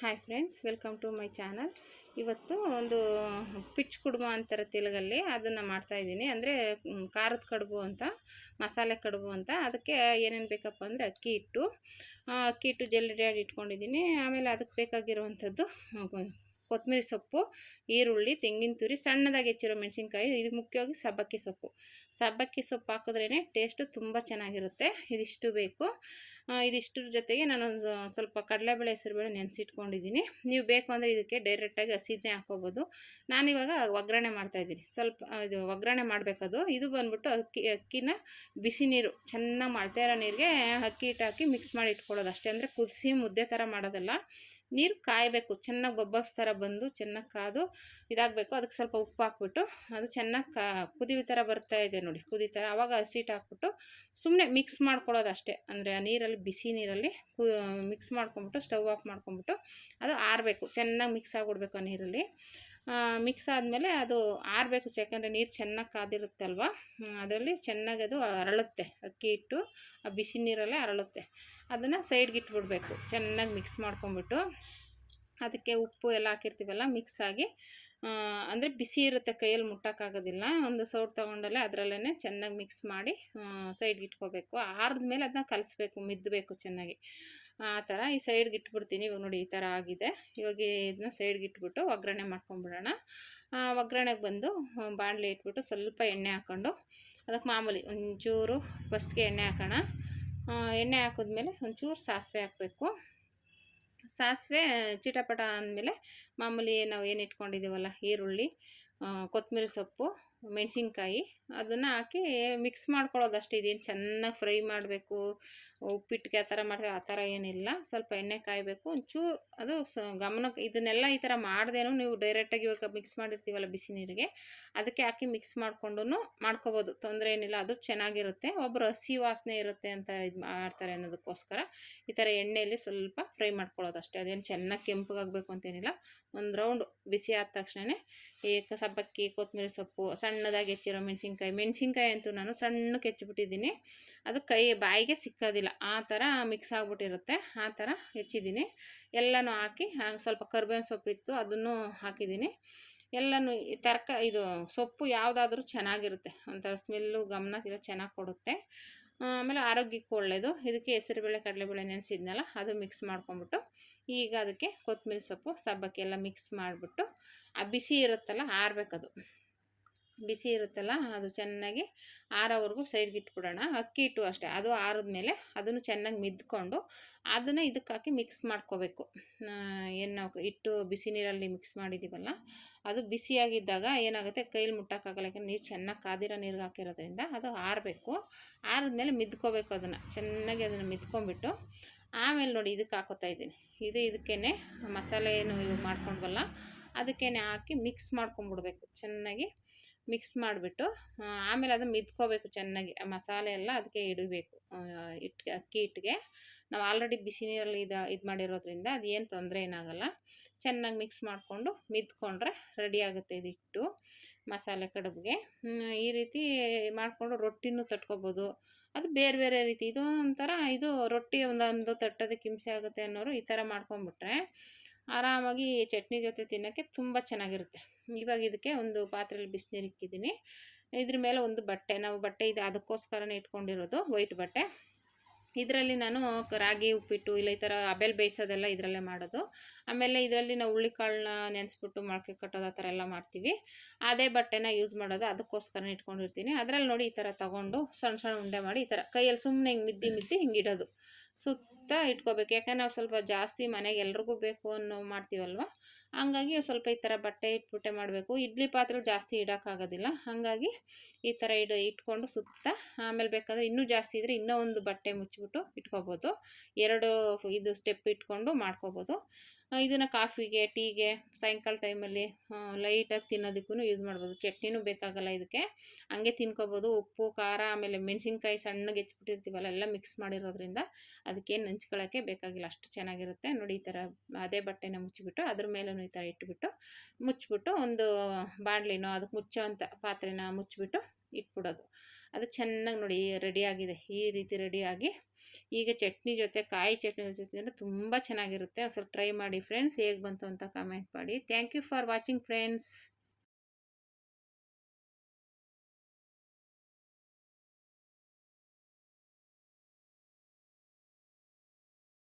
Hi friends welcome to my channel ಇವತ್ತು ಒಂದು pitch Kuduma ಅಂತಾರೆ ತೆಲುಗಲ್ಲಿ ಅದನ್ನು ಮಾಡ್ತಾಯಿದ್ದೀನಿ ಅಂದರೆ ಖಾರದ ಕಡುಬು ಅಂತ, ಮಸಾಲೆ ಕಡುಬು ಅಂತ. ಅದಕ್ಕೆ ಏನೇನು ಬೇಕಪ್ಪ ಅಂದರೆ ಅಕ್ಕಿ ಹಿಟ್ಟು ಅಕ್ಕಿ ಹಿಟ್ಟು ಜಲ್ದಿ ಆಡಿ ಇಟ್ಕೊಂಡಿದ್ದೀನಿ. ಆಮೇಲೆ ಅದಕ್ಕೆ ಬೇಕಾಗಿರುವಂಥದ್ದು ಕೊತ್ತಂಬರಿ ಸೊಪ್ಪು, ಈರುಳ್ಳಿ, ತೆಂಗಿನ ತುರಿ, ಸಣ್ಣದಾಗಿ ಹೆಚ್ಚಿರೋ ಮೆಣಸಿನ್ಕಾಯಿ, ಇದು ಮುಖ್ಯವಾಗಿ ಸಬ್ಬಕ್ಕಿ ಸೊಪ್ಪು. ಸಬ್ಬಕ್ಕಿ ಸೊಪ್ಪು ಹಾಕಿದ್ರೇ ಟೇಸ್ಟು ತುಂಬ ಚೆನ್ನಾಗಿರುತ್ತೆ. ಇದಿಷ್ಟು ಬೇಕು. ಇದಿಷ್ಟರ ಜೊತೆಗೆ ನಾನೊಂದು ಸ್ವಲ್ಪ ಕಡಲೆಬೇಳೆ ಹೆಸರುಬೇಳೆ ನೆನೆಸಿಟ್ಕೊಂಡಿದ್ದೀನಿ ನೀವು ಬೇಕು ಅಂದರೆ ಇದಕ್ಕೆ ಡೈರೆಕ್ಟಾಗಿ ಹಸಿದನ್ನೇ ಹಾಕೋಬೋದು. ನಾನಿವಾಗ ಒಗ್ಗರಣೆ ಮಾಡ್ತಾಯಿದ್ದೀನಿ ಸ್ವಲ್ಪ ಇದು ಒಗ್ಗರಣೆ ಮಾಡಬೇಕದು. ಇದು ಬಂದ್ಬಿಟ್ಟು ಅಕ್ಕಿ, ಅಕ್ಕಿನ ಬಿಸಿ ನೀರು, ಚೆನ್ನಾಗಿ ಮಾಡ್ತಾ ಇರೋ ನೀರಿಗೆ ಅಕ್ಕಿ ಹಿಟ್ಟಾಕಿ ಮಿಕ್ಸ್ ಮಾಡಿ ಇಟ್ಕೊಳ್ಳೋದು. ಅಷ್ಟೇ ಅಂದರೆ ಕುದಿಸಿ ಮುದ್ದೆ ಥರ ಮಾಡೋದಲ್ಲ. ನೀರು ಕಾಯಬೇಕು. ಚೆನ್ನಾಗಿ ಬಬ್ಬಸ್ ಥರ ಬಂದು ಚೆನ್ನಾಗಿ ಕಾದು ಇದಾಗಬೇಕು. ಅದಕ್ಕೆ ಸ್ವಲ್ಪ ಉಪ್ಪು ಹಾಕ್ಬಿಟ್ಟು ಅದು ಚೆನ್ನಾಗಿ ಕಾ ಕುದಿ ಥರ ಬರ್ತಾ ಇದೆ ನೋಡಿ ಕುದೀತಾರೆ ಆವಾಗ ಹಸಿಟ್ಟು ಹಾಕ್ಬಿಟ್ಟು ಸುಮ್ಮನೆ ಮಿಕ್ಸ್ ಮಾಡ್ಕೊಳ್ಳೋದು ಅಷ್ಟೇ ಅಂದರೆ ಆ ನೀರಲ್ಲಿ, ಬಿಸಿ ನೀರಲ್ಲಿ ಮಿಕ್ಸ್ ಮಾಡ್ಕೊಂಬಿಟ್ಟು ಸ್ಟವ್ ಆಫ್ ಮಾಡ್ಕೊಂಬಿಟ್ಟು ಅದು ಆರಬೇಕು. ಚೆನ್ನಾಗಿ ಮಿಕ್ಸ್ ಆಗಿಬಿಡ್ಬೇಕು ಆ ನೀರಲ್ಲಿ. ಮಿಕ್ಸ್ ಆದಮೇಲೆ ಅದು ಆರಬೇಕು ಯಾಕಂದರೆ ನೀರು ಚೆನ್ನಾಗಿ ಕಾದಿರುತ್ತಲ್ವ? ಅದರಲ್ಲಿ ಚೆನ್ನಾಗಿ ಅದು ಅರಳುತ್ತೆ. ಅಕ್ಕಿ ಇಟ್ಟು ಆ ಬಿಸಿ ನೀರಲ್ಲೇ ಅರಳುತ್ತೆ. ಅದನ್ನು ಸೈಡ್ಗೆ ಇಟ್ಬಿಡ್ಬೇಕು. ಚೆನ್ನಾಗಿ ಮಿಕ್ಸ್ ಮಾಡ್ಕೊಂಬಿಟ್ಟು ಅದಕ್ಕೆ ಉಪ್ಪು ಎಲ್ಲ ಹಾಕಿರ್ತೀವಲ್ಲ ಮಿಕ್ಸ್ ಆಗಿ ಅಂದರೆ ಬಿಸಿ ಇರುತ್ತೆ ಕೈಯಲ್ಲಿ ಮುಟ್ಟೋಕ್ಕಾಗೋದಿಲ್ಲ. ಒಂದು ಸೌಟ್ ತೊಗೊಂಡಲ್ಲೇ ಅದರಲ್ಲೇ ಚೆನ್ನಾಗಿ ಮಿಕ್ಸ್ ಮಾಡಿ ಸೈಡ್ಗೆ ಇಟ್ಕೋಬೇಕು. ಆರಿದ್ಮೇಲೆ ಅದನ್ನ ಕಲಿಸ್ಬೇಕು ಮಿದ್ದಬೇಕು ಚೆನ್ನಾಗಿ. ಆ ಥರ ಈ ಸೈಡ್ಗೆ ಇಟ್ಬಿಡ್ತೀನಿ. ಇವಾಗ ನೋಡಿ ಈ ಥರ ಆಗಿದೆ. ಇವಾಗ ಇದನ್ನ ಸೈಡ್ಗೆ ಇಟ್ಬಿಟ್ಟು ಒಗ್ಗರಣೆ ಮಾಡ್ಕೊಂಬಿಡೋಣ. ಒಗ್ಗರಣೆಗೆ ಬಂದು ಬಾಣಲೆ ಇಟ್ಬಿಟ್ಟು ಸ್ವಲ್ಪ ಎಣ್ಣೆ ಹಾಕ್ಕೊಂಡು, ಅದಕ್ಕೆ ಮಾಮೂಲಿ ಒಂಚೂರು ಫಸ್ಟ್ಗೆ ಎಣ್ಣೆ ಹಾಕೋಣ. ಎಣ್ಣೆ ಹಾಕಿದ್ಮೇಲೆ ಒಂಚೂರು ಸಾಸಿವೆ ಹಾಕಬೇಕು. ಸಾಸಿವೆ ಚಿಟಪಟ ಅಂದಮೇಲೆ ಮಾಮೂಲಿ ನಾವು ಏನು ಇಟ್ಕೊಂಡಿದ್ದೀವಲ್ಲ ಈರುಳ್ಳಿ ಕೊತ್ತಂಬ್ರಿ ಸೊಪ್ಪು ಮೆಣಸಿನ್ಕಾಯಿ ಅದನ್ನು ಹಾಕಿ ಮಿಕ್ಸ್ ಮಾಡ್ಕೊಳ್ಳೋದು ಅಷ್ಟೇ ಇದೇನು ಚೆನ್ನಾಗಿ ಫ್ರೈ ಮಾಡಬೇಕು ಉಪ್ಪಿಟ್ಟಿಗೆ ಆ ಥರ ಮಾಡ್ತೇವೆ, ಆ ಥರ ಏನಿಲ್ಲ. ಸ್ವಲ್ಪ ಎಣ್ಣೆ ಕಾಯಬೇಕು. ಒಂಚೂರು ಅದು ಸ ಗಮನಕ್ಕೆ ಇದನ್ನೆಲ್ಲ ಈ ಥರ ಮಾಡ್ದೇನು ನೀವು ಡೈರೆಕ್ಟಾಗಿ ಇವಾಗ ಮಿಕ್ಸ್ ಮಾಡಿರ್ತೀವಲ್ಲ ಬಿಸಿ ನೀರಿಗೆ, ಅದಕ್ಕೆ ಹಾಕಿ ಮಿಕ್ಸ್ ಮಾಡಿಕೊಂಡು ಮಾಡ್ಕೋಬೋದು. ತೊಂದರೆ ಏನಿಲ್ಲ, ಅದು ಚೆನ್ನಾಗಿರುತ್ತೆ. ಒಬ್ಬರು ಹಸಿ ವಾಸನೆ ಇರುತ್ತೆ ಅಂತ ಇದು ಮಾಡ್ತಾರೆ ಅನ್ನೋದಕ್ಕೋಸ್ಕರ ಈ ಥರ ಎಣ್ಣೆಯಲ್ಲಿ ಸ್ವಲ್ಪ ಫ್ರೈ ಮಾಡ್ಕೊಳ್ಳೋದು ಅಷ್ಟೇ ಅದೇನು ಚೆನ್ನಾಗಿ ಕೆಂಪಗಾಗಬೇಕು ಅಂತೇನಿಲ್ಲ. ಒಂದು ರೌಂಡ್ ಬಿಸಿ ಆದ ತಕ್ಷಣ ಈ ಸಬ್ಬಕ್ಕಿ ಕೊತ್ತಂಬರಿ ಸೊಪ್ಪು ಸಣ್ಣದಾಗಿ ಹೆಚ್ಚಿರೋ ಮೆಣಸಿನ್ಕಾಯಿ. ಮೆಣಸಿನ್ಕಾಯಿ ಅಂತೂ ನಾನು ಸಣ್ಣಕ್ಕೆ ಹೆಚ್ಚಿಬಿಟ್ಟಿದ್ದೀನಿ. ಅದು ಕೈ, ಬಾಯಿಗೆ ಸಿಕ್ಕೋದಿಲ್ಲ. ಆ ಥರ ಮಿಕ್ಸ್ ಆಗಿಬಿಟ್ಟಿರುತ್ತೆ. ಆ ಥರ ಹೆಚ್ಚಿದ್ದೀನಿ. ಎಲ್ಲನೂ ಹಾಕಿ ಸ್ವಲ್ಪ ಕರ್ಬೇವಿನ ಸೊಪ್ಪಿತ್ತು ಅದನ್ನು ಹಾಕಿದ್ದೀನಿ. ಎಲ್ಲನೂ ತರಕ, ಇದು ಸೊಪ್ಪು ಯಾವುದಾದ್ರೂ ಚೆನ್ನಾಗಿರುತ್ತೆ. ಒಂಥರ ಸ್ಮೆಲ್ಲು, ಗಮನ ಎಲ್ಲ ಚೆನ್ನಾಗಿ ಕೊಡುತ್ತೆ. ಆಮೇಲೆ ಆರೋಗ್ಯಕ್ಕೆ ಒಳ್ಳೆಯದು ಇದಕ್ಕೆ ಹೆಸರುಬೇಳೆ, ಕಡಲೆಬೇಳೆ ನೆನೆಸಿದ್ನಲ್ಲ, ಅದು ಮಿಕ್ಸ್ ಮಾಡ್ಕೊಂಬಿಟ್ಟು, ಈಗ ಅದಕ್ಕೆ ಕೊತ್ತಂಬರಿ ಸೊಪ್ಪು ಸಬ್ಬಕ್ಕಿ ಎಲ್ಲ ಮಿಕ್ಸ್ ಮಾಡಿಬಿಟ್ಟು, ಆ ಬಿಸಿ ಇರುತ್ತಲ್ಲ, ಆರಬೇಕದು. ಬಿಸಿ ಇರುತ್ತಲ್ಲ, ಅದು ಚೆನ್ನಾಗಿ ಆರೋವರೆಗೂ ಸೈಡ್ಗೆ ಇಟ್ಬಿಡೋಣ. ಅಕ್ಕಿ ಹಿಟ್ಟು ಅಷ್ಟೇ, ಅದು ಆರಿದ್ಮೇಲೆ ಅದನ್ನು ಚೆನ್ನಾಗಿ ಮಿದ್ಕೊಂಡು ಅದನ್ನು ಇದಕ್ಕೆ ಹಾಕಿ ಮಿಕ್ಸ್ ಮಾಡ್ಕೋಬೇಕು. ಏನು ನಾವು ಹಿಟ್ಟು ಬಿಸಿ ನೀರಲ್ಲಿ ಮಿಕ್ಸ್ ಮಾಡಿದ್ದೀವಲ್ಲ, ಅದು ಬಿಸಿಯಾಗಿದ್ದಾಗ ಏನಾಗುತ್ತೆ, ಕೈಲಿ ಮುಟ್ಟೋಕ್ಕಾಗಲ್ಲ ಯಾಕಂದ್ರೆ ನೀರು ಚೆನ್ನಾಗಿ ಕಾದಿರೋ ನೀರಿಗೆ ಹಾಕಿರೋದ್ರಿಂದ ಅದು ಆರಬೇಕು. ಆರಿದ್ಮೇಲೆ ಮಿದ್ಕೋಬೇಕು ಅದನ್ನು, ಚೆನ್ನಾಗಿ ಅದನ್ನು ಮಿದ್ಕೊಂಬಿಟ್ಟು ಆಮೇಲೆ ನೋಡಿ ಇದಕ್ಕೆ ಹಾಕೋತಾ ಇದ್ದೀನಿ. ಇದು ಇದಕ್ಕೇ ಮಸಾಲೆ ಏನು ಇವು ಮಾಡ್ಕೊಂಡ್ವಲ್ಲ ಅದಕ್ಕೇ ಹಾಕಿ ಮಿಕ್ಸ್ ಮಾಡ್ಕೊಂಬಿಡ್ಬೇಕು ಚೆನ್ನಾಗಿ. ಮಿಕ್ಸ್ ಮಾಡಿಬಿಟ್ಟು ಆಮೇಲೆ ಅದನ್ನು ಮಿದ್ಕೋಬೇಕು ಚೆನ್ನಾಗಿ ಮಸಾಲೆ ಎಲ್ಲ ಅದಕ್ಕೆ ಇಡಬೇಕು. ಇಟ್ ಅಕ್ಕಿ ಹಿಟ್ಟಿಗೆ ನಾವು ಆಲ್ರೆಡಿ ಬಿಸಿ ನೀರಲ್ಲಿ ಇದು ಇದು ಮಾಡಿರೋದ್ರಿಂದ ಅದೇನು ತೊಂದರೆ ಏನಾಗಲ್ಲ. ಚೆನ್ನಾಗಿ ಮಿಕ್ಸ್ ಮಾಡಿಕೊಂಡು ಮಿದ್ಕೊಂಡ್ರೆ ರೆಡಿ ಆಗುತ್ತೆ ಇದು ಹಿಟ್ಟು ಮಸಾಲೆ ಕಡುಬಿಗೆ. ಈ ರೀತಿ ಮಾಡಿಕೊಂಡು ರೊಟ್ಟಿನೂ ತಟ್ಕೊಬೋದು. ಅದು ಬೇರೆ ಬೇರೆ ರೀತಿ ಇದು ಒಂಥರ ಇದು ರೊಟ್ಟಿ ಒಂದೊಂದು ತಟ್ಟೋದಕ್ಕೆ ಹಿಂಸೆ ಆಗುತ್ತೆ ಅನ್ನೋರು ಈ ಥರ ಮಾಡ್ಕೊಂಬಿಟ್ರೆ ಆರಾಮಾಗಿ ಚಟ್ನಿ ಜೊತೆ ತಿನ್ನೋಕ್ಕೆ ತುಂಬ ಚೆನ್ನಾಗಿರುತ್ತೆ. ಇವಾಗ ಇದಕ್ಕೆ ಒಂದು ಪಾತ್ರೆಯಲ್ಲಿ ಬಿಸಿನೀರು ಇಕ್ಕಿದ್ದೀನಿ. ಇದ್ರ ಮೇಲೆ ಒಂದು ಬಟ್ಟೆ, ನಾವು ಬಟ್ಟೆ ಇದು ಅದಕ್ಕೋಸ್ಕರನೇ ಇಟ್ಕೊಂಡಿರೋದು ವೈಟ್ ಬಟ್ಟೆ. ಇದರಲ್ಲಿ ನಾನು ರಾಗಿ ಉಪ್ಪಿಟ್ಟು ಇಲ್ಲ ಈ ಥರ ಅಬೆಲ್ ಬೇಯಿಸೋದೆಲ್ಲ ಇದರಲ್ಲೇ ಮಾಡೋದು. ಆಮೇಲೆ ಇದರಲ್ಲಿ ನಾವು ಹುಳ್ಳಿಕಾಳನ್ನ ನೆನೆಸ್ಬಿಟ್ಟು ಮೊಳಕೆ ಕಟ್ಟೋದು ಆ ಥರ ಎಲ್ಲ ಮಾಡ್ತೀವಿ. ಅದೇ ಬಟ್ಟೆನ ಯೂಸ್ ಮಾಡೋದು ಅದಕ್ಕೋಸ್ಕರನೇ ಇಟ್ಕೊಂಡಿರ್ತೀನಿ. ಅದರಲ್ಲಿ ನೋಡಿ ಈ ಥರ ತೊಗೊಂಡು ಸಣ್ಣ ಸಣ್ಣ ಉಂಡೆ ಮಾಡಿ ಈ ಥರ ಕೈಯಲ್ಲಿ ಸುಮ್ಮನೆ ಹಿಂಗೆ ಮಿದ್ದಿ ಮಿದ್ದಿ ಹಿಂಗೆ ಇಡೋದು. ಸುತ್ತ ಇಟ್ಕೋಬೇಕು. ಯಾಕಂದ್ರೆ ನಾವು ಸ್ವಲ್ಪ ಜಾಸ್ತಿ ಮನೆಗೆ ಎಲ್ರಿಗೂ ಬೇಕು ಅನ್ನೋ ಮಾಡ್ತೀವಲ್ವ? ಹಂಗಾಗಿ ಸ್ವಲ್ಪ ಈ ಥರ ಬಟ್ಟೆ ಇಟ್ಬಿಟ್ಟೆ ಮಾಡಬೇಕು. ಇಡ್ಲಿ ಪಾತ್ರೆ ಜಾಸ್ತಿ ಇಡೋಕ್ಕಾಗೋದಿಲ್ಲ. ಹಾಗಾಗಿ ಈ ಥರ ಇಡ, ಇಟ್ಕೊಂಡು ಸುತ್ತ, ಆಮೇಲೆ ಬೇಕಾದರೆ ಇನ್ನೂ ಜಾಸ್ತಿ ಇದ್ದರೆ ಇನ್ನೂ ಒಂದು ಬಟ್ಟೆ ಮುಚ್ಚಿಬಿಟ್ಟು ಇಟ್ಕೋಬೋದು. ಎರಡು ಇದು ಸ್ಟೆಪ್ ಇಟ್ಕೊಂಡು ಮಾಡ್ಕೋಬೋದು. ಇದನ್ನು ಕಾಫಿಗೆ, ಟೀಗೆ, ಸಾಯಂಕಾಲ ಟೈಮಲ್ಲಿ ಲೈಟಾಗಿ ತಿನ್ನೋದಕ್ಕೂ ಯೂಸ್ ಮಾಡ್ಬೋದು. ಚಟ್ನಿನೂ ಬೇಕಾಗಲ್ಲ ಇದಕ್ಕೆ. ಹಂಗೆ ತಿನ್ಕೋಬೋದು. ಉಪ್ಪು, ಖಾರ, ಆಮೇಲೆ ಮೆಣಸಿನ್ಕಾಯಿ ಸಣ್ಣಗೆ ಹೆಚ್ಚಿಬಿಟ್ಟಿರ್ತೀವಲ್ಲ ಎಲ್ಲ ಮಿಕ್ಸ್ ಮಾಡಿರೋದ್ರಿಂದ ಅದಕ್ಕೇನು ನೆಂಚ್ಕೊಳ್ಳೋಕ್ಕೆ ಬೇಕಾಗಿಲ್ಲ. ಅಷ್ಟು ಚೆನ್ನಾಗಿರುತ್ತೆ. ನೋಡಿ, ಈ ಥರ ಅದೇ ಬಟ್ಟೆನ ಮುಚ್ಚಿಬಿಟ್ಟು, ಅದ್ರ ಮೇಲೂ ಈ ಥರ ಇಟ್ಬಿಟ್ಟು, ಮುಚ್ಚಿಬಿಟ್ಟು ಒಂದು ಬಾಣಲಿನೋ, ಅದಕ್ಕೆ ಮುಚ್ಚೋ ಅಂತ ಪಾತ್ರೆನ ಮುಚ್ಚಿಬಿಟ್ಟು ಇಟ್ಬಿಡೋದು. ಅದು ಚೆನ್ನಾಗಿ ನೋಡಿ ರೆಡಿಯಾಗಿದೆ. ಈ ರೀತಿ ರೆಡಿಯಾಗಿ ಈಗ ಚಟ್ನಿ ಜೊತೆ, ಕಾಯಿ ಚಟ್ನಿ ಜೊತೆ ತುಂಬ ಚೆನ್ನಾಗಿರುತ್ತೆ. ಒಂದು ಸ್ವಲ್ಪ ಟ್ರೈ ಮಾಡಿ ಫ್ರೆಂಡ್ಸ್, ಹೇಗೆ ಬಂತು ಅಂತ ಕಮೆಂಟ್ ಮಾಡಿ. Thank you for watching friends